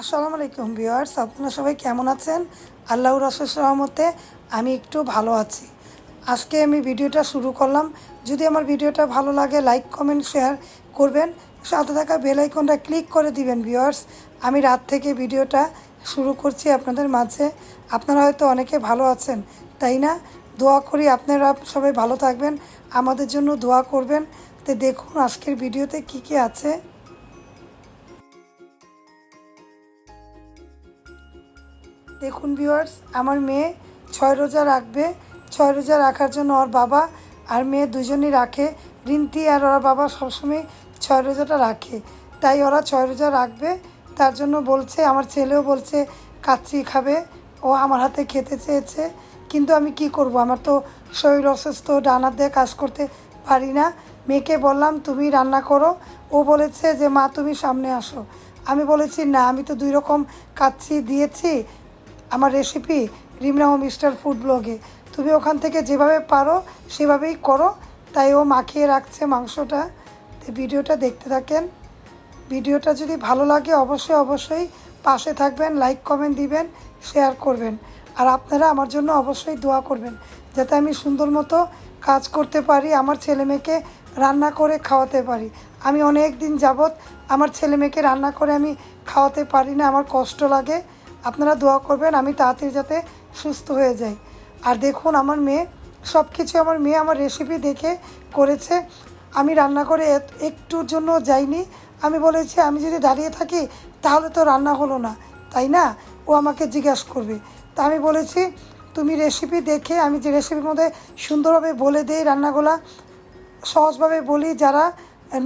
আসসালামু আলাইকুম ভিওয়ার্স আপনারা সবাই কেমন আছেন? আল্লাহর রসের রহমতে আমি একটু ভালো আছি। আজকে আমি ভিডিওটা শুরু করলাম। যদি আমার ভিডিওটা ভালো লাগে, লাইক, কমেন্ট, শেয়ার করবেন। সাথে থাকা বেল আইকনটা ক্লিক করে দিবেন ভিওয়ার্স আমি রাত থেকে ভিডিওটা শুরু করছি আপনাদের মাঝে। আপনারা হয়তো অনেকে ভালো আছেন, তাই না? দোয়া করি আপনারা সবাই ভালো থাকবেন। আমাদের জন্য দোয়া করবেন। তো দেখুন আজকের ভিডিওতে কি কি আছে। দেখুন ভিউয়ার্স আমার মেয়ে ছয় রোজা রাখবে। ছয় রোজা রাখার জন্য ওর বাবা আর মেয়ে দুজনই রাখে। রিন্তি আর ওর বাবা সবসময় ছয় রোজাটা রাখে। তাই ওরা ছয় রোজা রাখবে। তার জন্য বলছে, আমার ছেলেও বলছে, কাচ্চি খাবে। ও আমার হাতে খেতে চেয়েছে। কিন্তু আমি কি করব? আমার তো শরীর অসুস্থ ডানার দিয়ে কাজ করতে পারি না। মেয়েকে বললাম, তুমি রান্না করো। ও বলেছে যে, মা, তুমি সামনে আসো। আমি বলেছি, না, আমি তো দুই রকম কাচ্চি দিয়েছি। আমার recipe Rimna home star food ব্লগে তুমি ওখান থেকে যেভাবে পারো, সেভাবেই করো। তাই ও মাখিয়ে রাখছে মাংসটা। তো ভিডিওটা দেখতে থাকেন। ভিডিওটা যদি ভালো লাগে, অবশ্যই অবশ্যই পাশে থাকবেন লাইক কমেন্ট দিবেন শেয়ার করবেন। আর আপনারা আমার জন্য অবশ্যই দোয়া করবেন, যাতে আমি সুন্দর মতো কাজ করতে পারি, আমার ছেলে মেয়েকে রান্না করে খাওয়াতে পারি। আমি অনেক দিন যাবৎ আমার ছেলে মেয়েকে রান্না করে আমি খাওয়াতে পারি না, আমার কষ্ট লাগে। আপনারা দোয়া করবেন, আমি তাড়াতাড়ি যাতে সুস্থ হয়ে যাই। আর দেখুন, আমার মেয়ে সব কিছু আমার মেয়ে আমার রেসিপি দেখে করেছে। আমি রান্না করে একটুর জন্য যাইনি। আমি বলেছি, আমি যদি দাঁড়িয়ে থাকি, তাহলে তো রান্না হলো না, তাই না? ও আমাকে জিজ্ঞাসা করবে। তা আমি বলেছি, তুমি রেসিপি দেখে, আমি যে রেসিপির মধ্যে সুন্দরভাবে বলে দিই রান্নাগুলা, সহজভাবে বলি যারা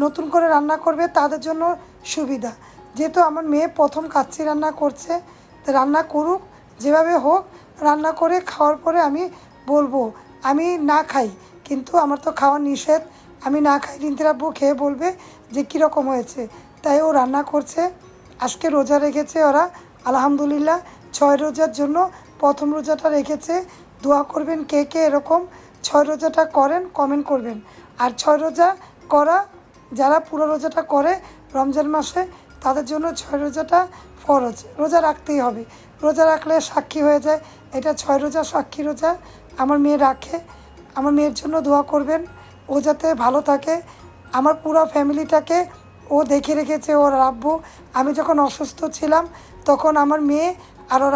নতুন করে রান্না করবে, তাদের জন্য সুবিধা। যেহেতু আমার মেয়ে প্রথম কাচ্চি রান্না করছে রান্না করুক, যেভাবে হোক রান্না করে খাওয়ার পরে আমি বলব, আমি না খাই, কিন্তু আমার তো খাওয়া নিষেধ। আমি না খাই রিন্তিরাব্বু খেয়ে বলবে যে কীরকম হয়েছে। তাই ও রান্না করছে। আজকে রোজা রেখেছে ওরা। আলহামদুলিল্লাহ, ছয় রোজার জন্য প্রথম রোজাটা রেখেছে। দোয়া করবেন কে কে এরকম ছয় রোজাটা করেন কমেন্ট করবেন। আর ছয় রোজা করা, যারা পুরো রোজাটা করে, রমজান মাসে তাদের জন্য ছয় রোজাটা ফরজ। রোজা রাখতেই হবে। রোজা রাখলে সাক্ষী হয়ে যায়। এটা ছয় রোজা সাক্ষী রোজা। আমার মেয়ে রাখে। আমার মেয়ের জন্য দোয়া করবেন। ও যাতে ভালো থাকে। আমার পুরো ফ্যামিলিটাকে ও দেখে রেখেছে ওর আব্বু। আমি যখন অসুস্থ ছিলাম, তখন আমার মেয়ে আর ওর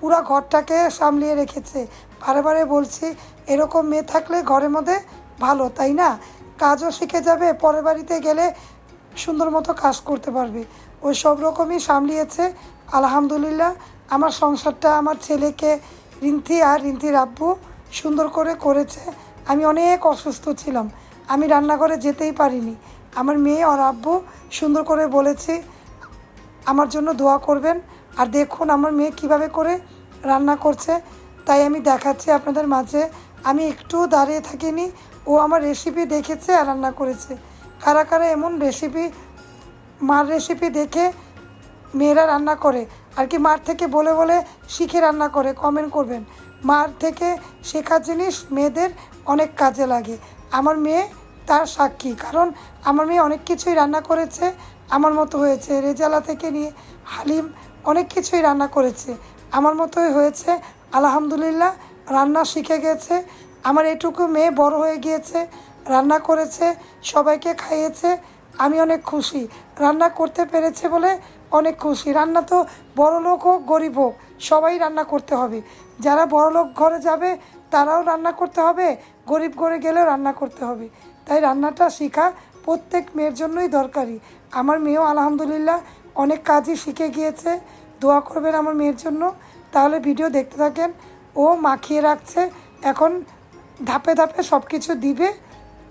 পুরো ঘরটাকে সামলিয়ে রেখেছে। বারে বারে বলছি, এরকম মেয়ে থাকলে ঘরের মধ্যে ভালো, তাই না? কাজও শিখে যাবে, পরের বাড়িতে গেলে সুন্দর মতো কাজ করতে পারবে। ওই সব রকমই সামলিয়েছে। আলহামদুলিল্লাহ, আমার সংসারটা আমার ছেলেকে রিন্তি আর রিন্তির আব্বু সুন্দর করে করেছে। আমি অনেক অসুস্থ ছিলাম। আমি রান্নাঘরে যেতেই পারিনি। আমার মেয়ে আর আব্বু সুন্দর করে বলেছে, আমার জন্য দোয়া করবেন আর দেখুন আমার মেয়ে কীভাবে করে রান্না করছে। তাই আমি দেখাচ্ছি আপনাদের মাঝে। আমি একটু দাঁড়িয়ে থাকিনি। ও আমার রেসিপি দেখেছে আর রান্না করেছে। কারা কারা এমন রেসিপি মার রেসিপি দেখে মেয়েরা রান্না করে? আর কি মার থেকে বলে বলে শিখে রান্না করে? কমেন্ট করবেন। মার থেকে শেখার জিনিস মেয়েদের অনেক কাজে লাগে। আমার মেয়ে তার সাক্ষী। কারণ আমার মেয়ে অনেক কিছুই রান্না করেছে, আমার মতো হয়েছে। রেজালা থেকে নিয়ে হালিম অনেক কিছুই রান্না করেছে। আমার মতোই হয়েছে। আলহামদুলিল্লাহ, রান্না শিখে গেছে। আমার এটুকু মেয়ে বড় হয়ে গিয়েছে। রান্না করেছে, সবাইকে খাইয়েছে, আমি অনেক খুশি। রান্না করতে পেরেছে বলে অনেক খুশি। রান্না তো বড় লোক হোক, গরিব হোক, সবাই রান্না করতে হবে। যারা বড় লোক ঘরে যাবে, তারাও রান্না করতে হবে, গরিব ঘরে গেলেও রান্না করতে হবে। তাই রান্নাটা শেখা প্রত্যেক মেয়ের জন্যই দরকারি। আমার মেয়েও আলহামদুলিল্লাহ অনেক কাজই শিখে গিয়েছে। দোয়া করবেন আমার মেয়ের জন্য। তাহলে ভিডিও দেখতে থাকেন। ও মাখিয়ে রাখছে। এখন ধাপে ধাপে সব কিছু দিবে।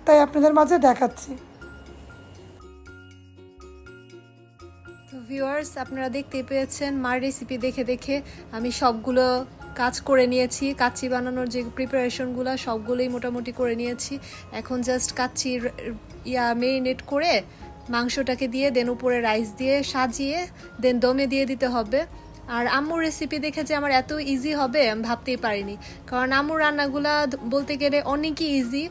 তাই আপনাদের মাঝে দেখাচ্ছি। ভিউয়ার্স আপনারা দেখতে পেয়েছেন মার রেসিপি দেখে দেখে আমি সবগুলো কাজ করে নিয়েছি। কাচ্চি বানানোর যে প্রিপারেশনগুলো সবগুলোই মোটামুটি করে নিয়েছি। এখন জাস্ট কাচ্চির ইয়া মেরিনেট করে মাংসটাকে দিয়ে দেন উপরে রাইস দিয়ে সাজিয়ে দেন দমে দিয়ে দিতে হবে। আর আম্মুর রেসিপি দেখে যে আমার এত ইজি হবে, আমি ভাবতেই পারিনি। কারণ আম্মুর রান্নাগুলা বলতে গেলে অনেকই ইজি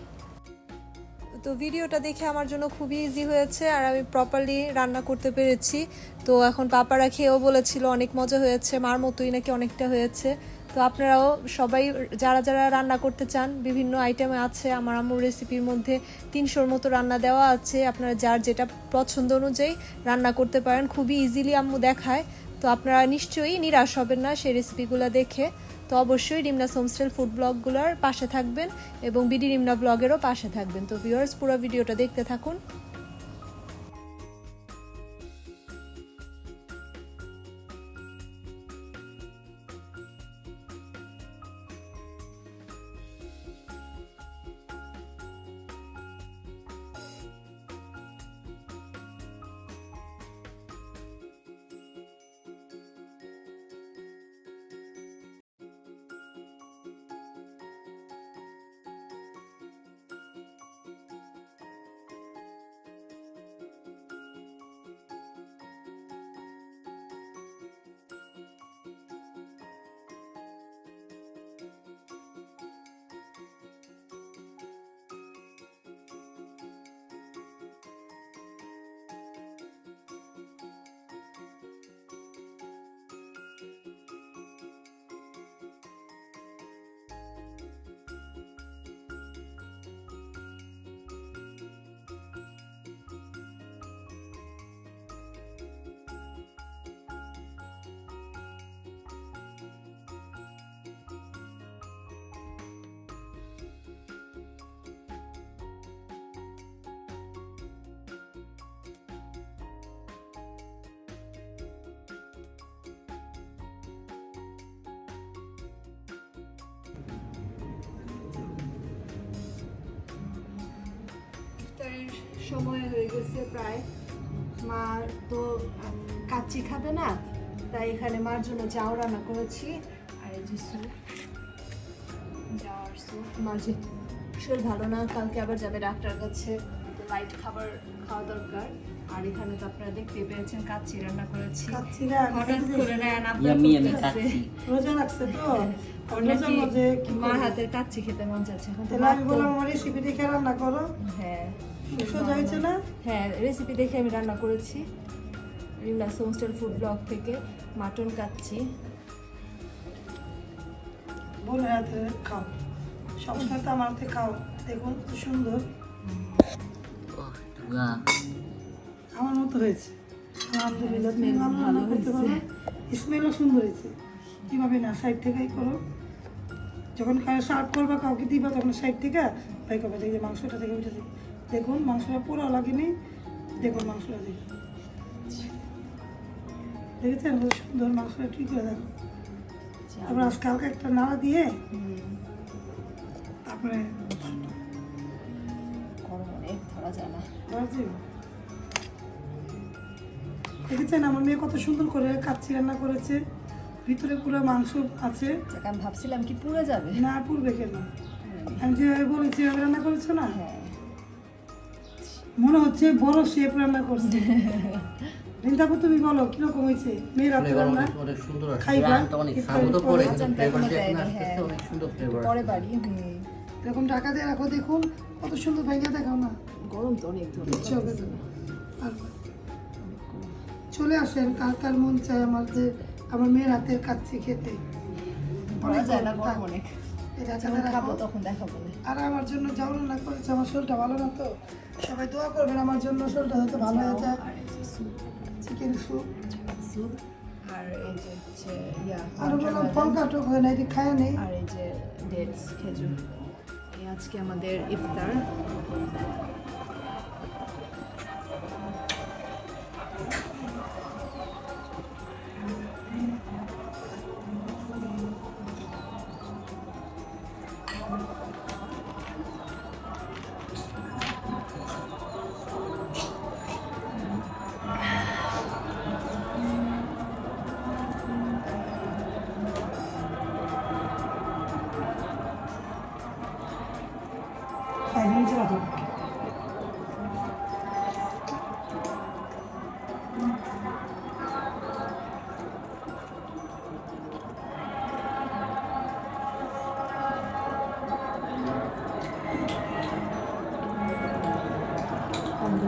তো ভিডিওটা দেখে আমার জন্য খুবই ইজি হয়েছে আর আমি প্রপারলি রান্না করতে পেরেছি। তো এখন পাপারা খেয়েও বলেছিল অনেক মজা হয়েছে, মার মতোই নাকি অনেকটা হয়েছে। তো আপনারাও সবাই, যারা যারা রান্না করতে চান, বিভিন্ন আইটেম আছে, আমার আম্মুর রেসিপির মধ্যে তিনশোর মতো রান্না দেওয়া আছে। আপনারা যার যেটা পছন্দ অনুযায়ী রান্না করতে পারেন, খুবই ইজিলি আম্মু দেখায়। তো আপনারা নিশ্চয়ই নিরাশ হবেন না সেই রেসিপিগুলো দেখে। তো অবশ্যই রিমনা হোমস্টেল ফুড ব্লগগুলোর পাশে থাকবেন এবং বিডি রিমনা ব্লগেরও পাশে থাকবেন। তো ভিউয়ার্স পুরো ভিডিওটা দেখতে থাকুন। ইফতারের সময় হয়ে গেছে প্রায়। মা তো কাচ্চি খাবে না তাই এখানে মার জন্য চাও রান্না করেছি। আর এই যে স্যুপ যাওয়ার স্যুপ। মার যে শরীর ভালো না কালকে আবার যাবে ডাক্তার কাছে। লাইট খাবার খাওয়া দরকার। আর এখানে তো আপনারা দেখতে পেয়েছেন কাচ্চি রান্না করেছি। হঠাৎ করে রোজা লাগছে তো? কি মার হাতের কাচ্চি খেতে মন এখন তো তো- দেখে রান্না করো। হ্যাঁ। সোজা হয়েছে না? হ্যাঁ রেসিপি দেখে আমি রান্না করেছি। Rimna home style food blog থেকে মাটন কাচ্ছি বোনের হাতে খাও। সবসময় তো আমার হাতে খাও। দেখুন কত সুন্দর। আমার মতো হয়েছে। আলহামদুলিল্লাহ তুমি রান্না করতে পারো। স্মেলও সুন্দর হয়েছে। কীভাবে না সাইড থেকেই করো। যখন সার্ভ করবা কাউকে দিবা তখন সাইড থেকে ভাই কবে যে মাংসটা থেকে উঠে দিই দেখুন মাংসটা পুরো লাগেনি। দেখুন মাংসটা দেখুন। দেখেছেন? কত সুন্দর মাংসটা ঠিক করে দেখো তারপর আজকে হালকা একটা নাড়া দিয়ে তারপরে। দেখেছেন? আমার মেয়ে কত সুন্দর করে কাচ্চি রান্না করেছে। ভিতরে পুরো মাংস আছে। আমি ভাবছিলাম কি পুড়ে যাবে। না পূর্বে কেন? আমি যেভাবে বলেছি রান্না করেছ না? হ্যাঁ। মনে হচ্ছে বড় শেফ রান্না করছে। তুমি বলো কীরকম হয়েছে? মেয়ের হাতে রান্না? অনেক সুন্দর খাইবা? অনেক যে হ্যাঁ। অনেক সুন্দর ফ্লেভার পরে বাড়ি এরকম ঢাকা দিয়ে রাখো দেখুন কত সুন্দর ভেঙে দেখাও না। গরম তো অনেক ইচ্ছে হবে তো। চলে আসেন কার কার মন চায় আমাদের আমার মেয়ের হাতের কাচ্চি খেতে। যায় না অনেক। খাব তখন দেখাবো। আর আমার জন্য যাও রান্না করেছে আমার শরীরটা ভালো না তো? সবাই দোয়া করবেন আমার জন্য শরীরটা যাতে ভালো হয়ে যায়। আর এই যে চিকেন স্যুপ। আর এই যে হচ্ছে ইয়া আর বললাম ফল কাটক হয় না এটি খায় নেই। আর এই যে ডেটস খেজুর। এই আজকে আমাদের ইফতার।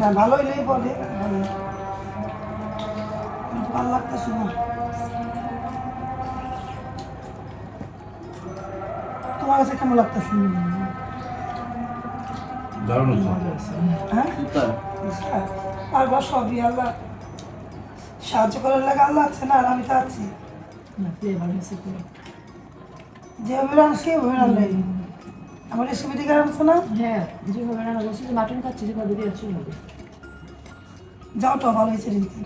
না ভালো হইলেই বলে ভালো লাগতেছে না তোমার কাছে কেমন লাগতেছে? দারুণ হ্যাঁ? আর বা সবই আল্লাহ সাহায্য করার লাগে আল্লাহ আছে না আর আমি তো আছি। যেভাবে রান সেভাবে রান্নাই আমার রেসিপি দিকে রান্নছো না? হ্যাঁ রান্না করছি যে মাটন খাচ্ছি সেভাবে দিয়েছি হবে যাওটা ভালো হয়েছে রিন্তি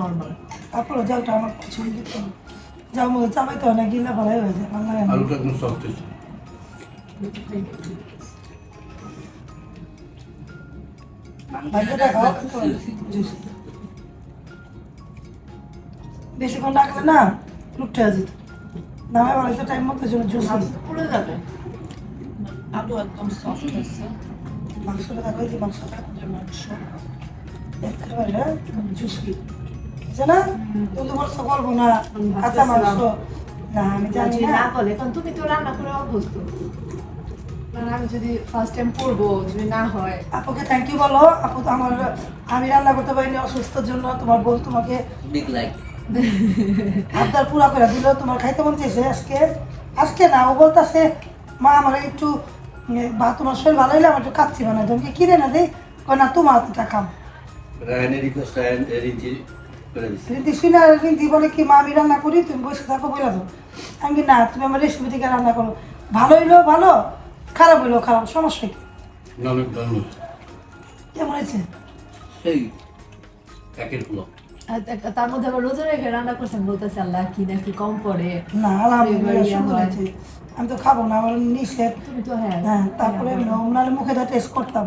নর্মাল তারপরে যাওটা আমার পছন্দ তো। যাও না ভালোই হয়ে যায় ভালো লাগে না। আলুটা একদম সফট juicy। বেশিক্ষণ রাখলে না লুকটে যেত নামে ভালো হয়েছে টাইম মতো জন্য জুস। পুরো যাবে। আলু একদম সফট আছে। মাংসটা দেখো এই মাংসটা। মাংস একেবারে জুসি। না? তুমি বলছো বলব না কাঁচা মাংস। না আমি জানি না। না বলে কারণ তুমি তো রান্না করে অভ্যস্ত। কারণ আমি যদি ফার্স্ট টাইম করব যদি না হয়। আপুকে থ্যাংক ইউ বলো। আপু তো আমার আমি রান্না করতে পারিনি অসুস্থর জন্য। তোমার বোন তোমাকে বিগ লাইক আবদার পুরা করে দিল তোমার খাইতে মন চাইছে আজকে? আজকে না ও বলতেছে মা আমার একটু বা তোমার শরীর ভালো হইলে আমার একটু কাচ্ছি বানাই তোমাকে কিনে না দেই না তোমার হাতে টাকা রায়নের রিকোয়েস্ট রায়ন রিঞ্চি রিন্তি শুনে রিন্তি বলে কি মা আমি রান্না করি তুমি বসে থাকো বলে দাও। আমি না তুমি আমার রেসিপি থেকে রান্না করো। ভালো হইলেও ভালো খারাপ হইলেও খারাপ সমস্যা কি? কেমন হয়েছে? সেই তা- তার মধ্যে আবার রোজা রেখে রান্না করছেন বলতেছে আল্লাহ কি নাকি কম পড়ে? না আলহামদুলিল্লাহ হয়। আমি তো খাব না আমার নিষেধ। তুমি তো হ্যাঁ। হ্যাঁ তারপরে ওনার মুখে তো টেস্ট করতাম।